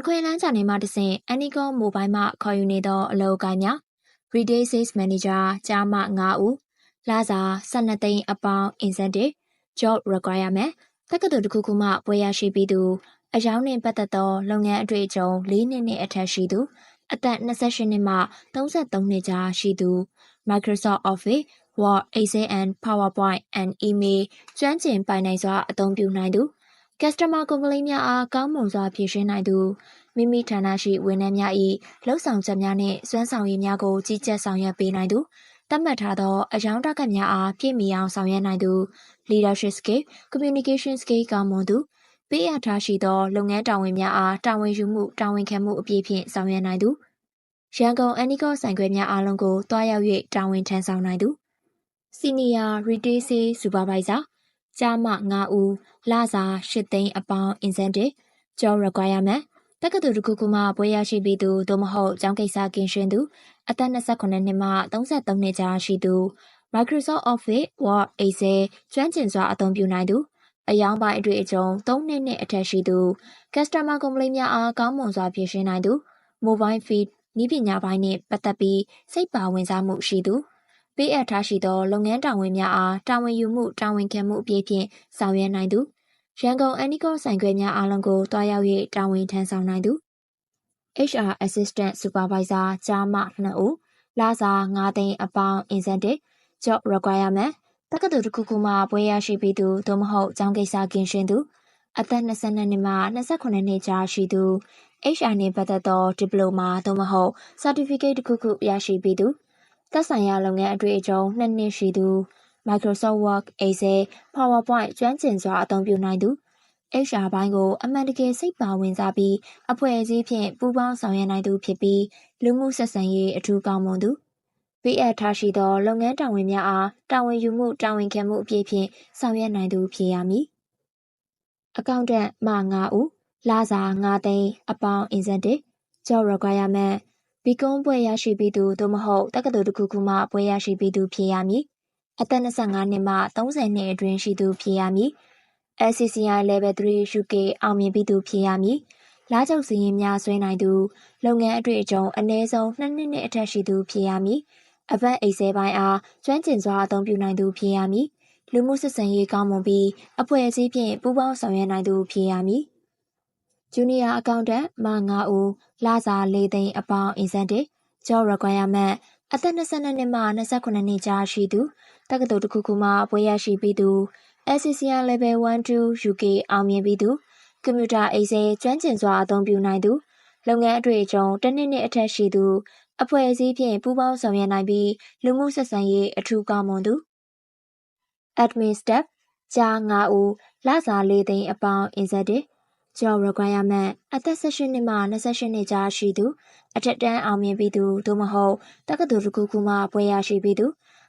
အခွင့်အလမ်းချနေမှတဆင့် Anycom Mobile မှခေါ်ယူနေသောအလုပ်အကိုင်များ Retail Sales Manager ကြားမှ9ဦးလစာ12သိန်းအပေါင်း incentive job requirement တက္ကသိုလ်တစ်ခုခုမှပွဲရရှိပြီးသူအယောင်နှင့်ပတ်သက်သောလုပ်ငန်းအတွေ့အကြုံ၄နှစ်နှင့်အထက်ရှိသူအသက်28နှစ်မှ33နှစ်ကြားရှိသူ Microsoft Office Word Excel and PowerPoint and Email ကျွမ်းကျင်ပိုင်နိုင်စွာအသုံးပြုနိုင်သူ Customer Complaint များအားကောင်းမွန်စွာဖြေရှင်းနိုင်သူမိမိဌာနရှိဝန်ထမ်းများ၏လှုပ်ဆောင်ချက်များနှင့်စွမ်းဆောင်ရည်များကိုကြီးကြပ်ဆောင်ရွက်ပေးနိုင်သူသတ်မှတ်ထားသောအယောင်တကတ်များအားပြည့်မီအောင်ဆောင်ရွက်နိုင်သူ leadership skill communication skill ကောင်းမွန်သူပေးအပ်ထားရှိသောလုပ်ငန်းတာဝန်များအားတာဝန်ယူမှုတာဝန်ခံမှုအပြည့်ဖြင့်ဆောင်ရွက်နိုင်သူရန်ကုန်အန်နီကောဆိုင်ခွဲများအားလုံးကိုတွားရောက်၍တာဝန်ထမ်းဆောင်နိုင်သူ Senior Retail Sales Supervisor ကြားမှ9ဦးလစာ8သိန်းအပေါင်း incentive job requirement တက္ကသိုလ်တစ်ခုခုမှဘွဲရရှိပြီးသူသို့မဟုတ်ကျောင်းကိစ္စကင်းရှင်းသူအသက်28နှစ်မှ33နှစ်ကြားရှိသူ Microsoft Office Word Excel ကျွမ်းကျင်စွာအသုံးပြုနိုင်သူအယောင်ပိုင်းအတွေ့အကြုံ3နှစ်နဲ့အထက်ရှိသူ Customer Complaint များအားကောင်းမွန်စွာဖြေရှင်းနိုင်သူ Mobile Feed နည်းပညာပိုင်းနှင့်ပတ်သက်ပြီးစိတ်ပါဝင်စားမှုရှိသူ ပေးအပ်ထားရှိသောလုပ်ငန်းတာဝန်များအားတာဝန်ယူမှုတာဝန်ခံမှုအပြည့်ဖြင့်ဆောင်ရွက်နိုင်သူရန်ကုန်အန်နီကောဆိုင်ခွဲများအားလုံးကိုတွားရောက်၍တာဝန်ထမ်းဆောင်နိုင်သူ HR Assistant Supervisor ကြားမှ2ဦးလစာ9သိန်းအပေါင်း incentive job requirement တက္ကသိုလ်တစ်ခုခုမှဘွဲရရှိပြီးသူသို့မဟုတ်ကျောင်းကိစ္စကင်းရှင်းသူအသက်22နှစ်မှ28နှစ်ကြားရှိသူ HR နှင့်ပတ်သက်သောဒီပလိုမာသို့မဟုတ် certificate တစ်ခုခုရရှိပြီးသူ သက်ဆိုင်ရာလုပ်ငန်းအတွေ့အကြုံနှစ်နှစ်ရှိသူ Microsoft Word, Excel, PowerPoint ကျွမ်းကျင်စွာအသုံးပြုနိုင်သူ HR ဘိုင်းကိုအမှန်တကယ်စိတ်ပါဝင်စားပြီးအဖွဲ့အစည်းဖြင့်ပူးပေါင်းဆောင်ရွက်နိုင်သူဖြစ်ပြီးလူမှုဆက်ဆံရေးအထူးကောင်းမွန်သူပေးအပ်ထားရှိသောလုပ်ငန်းတာဝန်များအားတာဝန်ယူမှုတာဝန်ခံမှုအပြည့်ဖြင့်ဆောင်ရွက်နိုင်သူဖြစ်ရမည်အကောင့်တန့်မှ9ဦးလစာ9သိန်းအပေါင်း incentive job requirement ဘီကုန်းပွဲရရှိပြီးသူသို့မဟုတ်တက္ကသိုလ်တစ်ခုခုမှပွဲရရှိပြီးသူဖြစ်ရမည်အသက်25နှစ်မှ30နှစ်အတွင်းရှိသူဖြစ်ရမည် SCCI Level 3 UK အောင်မြင်ပြီးသူဖြစ်ရမည်လာချုပ်စည်ရင်များဆွဲနိုင်သူလုပ်ငန်းအတွေ့အကြုံအနည်းဆုံး2နှစ်နဲ့အထက်ရှိသူဖြစ်ရမည်အပတ်အိတ်ဆဲပိုင်းအားကျွမ်းကျင်စွာအသုံးပြုနိုင်သူဖြစ်ရမည်လူမှုဆက်ဆံရေးကောင်းမွန်ပြီးအဖွဲ့အစည်းဖြင့်ပူးပေါင်းဆောင်ရွက်နိုင်သူဖြစ်ရမည် ဂျူနီယာအကောင့်တန့်မ9ဦးလစာ၄သိန်းအပေါင်း incentive job requirement အသက်22နှစ်မှ29နှစ်ကြားရှိသူတက္ကသိုလ်တစ်ခုခုမှဘွဲရရှိပြီးသူ SCCI Level 1-2 UK အောင်မြင်ပြီးသူကွန်ပျူတာအိတ်ဆဲကျွမ်းကျင်စွာအသုံးပြုနိုင်သူလုပ်ငန်းအတွေ့အကြုံတစ်နှစ်နှစ်အထက်ရှိသူအဖွဲ့အစည်းဖြင့်ပူးပေါင်းဆောင်ရွက်နိုင်ပြီးလူမှုဆက်ဆံရေးအထူးကောင်းမွန်သူ admin staff ကြား9ဦးလစာ၄သိန်းအပေါင်း incentive job requirement အသက်18နှစ်မှ28နှစ်ကြားရှိသူအထက်တန်းအောင်မြင်ပြီးသူသို့မဟုတ်တက္ကသိုလ်တစ်ခုခုမှဘွဲရရှိပြီးသူ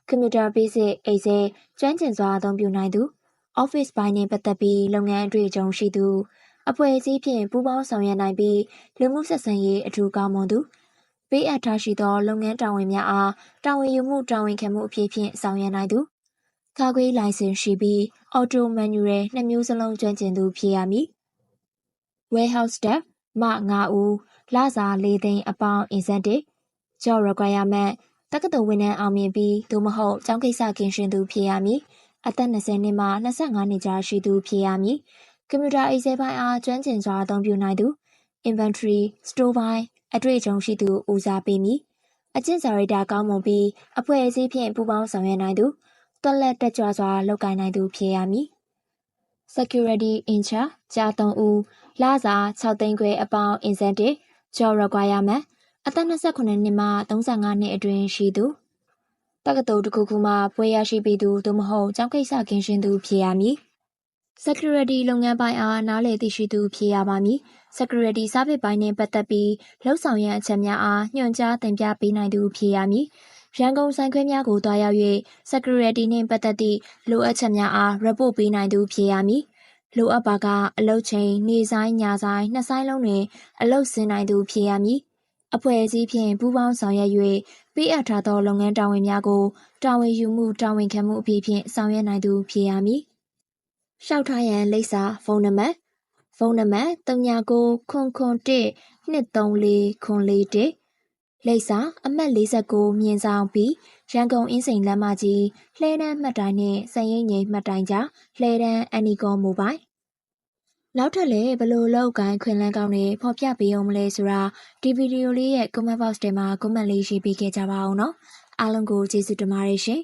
ကွန်ပျူတာ basic အိတ်ဆဲကျွမ်းကျင်စွာအသုံးပြုနိုင်သူ office ဘိုင်းနှင့်ပတ်သက်ပြီးလုပ်ငန်းအတွေ့အကြုံရှိသူအဖွဲ့အစည်းဖြင့်ပူးပေါင်းဆောင်ရွက်နိုင်ပြီးလူမှုဆက်ဆံရေးအထူးကောင်းမွန်သူပေးအပ်ထားရှိသောလုပ်ငန်းတာဝန်များအားတာဝန်ယူမှုတာဝန်ခံမှုအဖြစ်ဖြင့်ဆောင်ရွက်နိုင်သူကာကွယ်လိုင်စင်ရှိပြီး auto manual နှစ်မျိုးစလုံးကျွမ်းကျင်သူဖြစ်ရမည် warehouse staff မ9ဦးလစာ၄သိန်းအပေါင်း incentive job requirement တက္ကသိုလ်ဝန်ထမ်းအောင်မြင်ပြီးသို့မဟုတ်ကျောင်းကိစ္စကင်းရှင်းသူဖြစ်ရမည်အသက်20နှစ်မှ25နှစ်ကြားရှိသူဖြစ်ရမည်ကွန်ပျူတာအိတ်ဆဲပိုင်းအားကျွမ်းကျင်စွာအသုံးပြုနိုင်သူ inventory store ပိုင်းအတွေ့အကြုံရှိသူဦးစားပေးမည်အကျင့်စာရိတ္တကောင်းမွန်ပြီးအဖွဲ့အစည်းဖြင့်ပူးပေါင်းဆောင်ရွက်နိုင်သူတွက်လက်တက်ကြွစွာလုပ်ကိုင်နိုင်သူဖြစ်ရမည် security in charge ကြား3ဦးလစာ6သိန်းခွဲအပေါင်း incentive job requirement အသက်29နှစ်မှ35နှစ်အတွင်းရှိသူတက္ကသိုလ်တစ်ခုခုမှဖွေးရရှိပြီးသူသို့မဟုတ်ကျောင်းကိစ္စကင်းရှင်းသူဖြစ်ရမည် security လုပ်ငန်းပိုင်းအားနားလည်သိရှိသူဖြစ်ရပါမည် security service ပိုင်းနှင့်ပတ်သက်ပြီးလှုပ်ဆောင်ရန်အချက်များအားညွှန်ကြားတင်ပြပေးနိုင်သူဖြစ်ရမည် ရန်ကုန်ဆိုင်ခွဲများကိုတွားရောက်၍ security နှင့်ပတ်သက်သည့်လိုအပ်ချက်များအား report ပေးနိုင်သူဖြစ်ရမည်လိုအပ်ပါကအလုတ်ချိန်နေဆိုင်ညဆိုင်နှစ်ဆိုင်လုံးတွင် အလုတ်ဆင်းနိုင်သူဖြစ်ရမည်အဖွဲ့အစည်းဖြင့်ပူးပေါင်းဆောင်ရွက်၍ပေးအပ်ထားသောလုပ်ငန်းတာဝန်များကိုတာဝန်ယူမှုတာဝန်ခံမှုအဖြစ်ဖြင့်ဆောင်ရွက်နိုင်သူဖြစ်ရမည်။လျှောက်ထားရန်လိပ်စာဖုန်းနံပါတ်ဖုန်းနံပါတ်39ခွန်ခွန်1 234ခွန်41 လိပ်စာအမှတ်49မြင်းဆောင်ပြီးရန်ကုန်အင်းစိန်လမ်းမကြီးလှဲတန်းမှတ်တိုင်နဲ့စံရိပ်ငိမ်မှတ်တိုင်ကြားလှဲတန်းအန်နီကောမိုဘိုင်းနောက်ထပ်လည်းဘလို့လောက်ကိုင်းခွင်လန်းကောင်းနေဖော်ပြပေးအောင်မလဲဆိုတာဒီဗီဒီယိုလေးရဲ့ comment box ထဲမှာ comment လေးရေးပေးခဲ့ကြပါအောင်နော်အားလုံးကိုကျေးဇူးတင်ပါတယ်ရှင်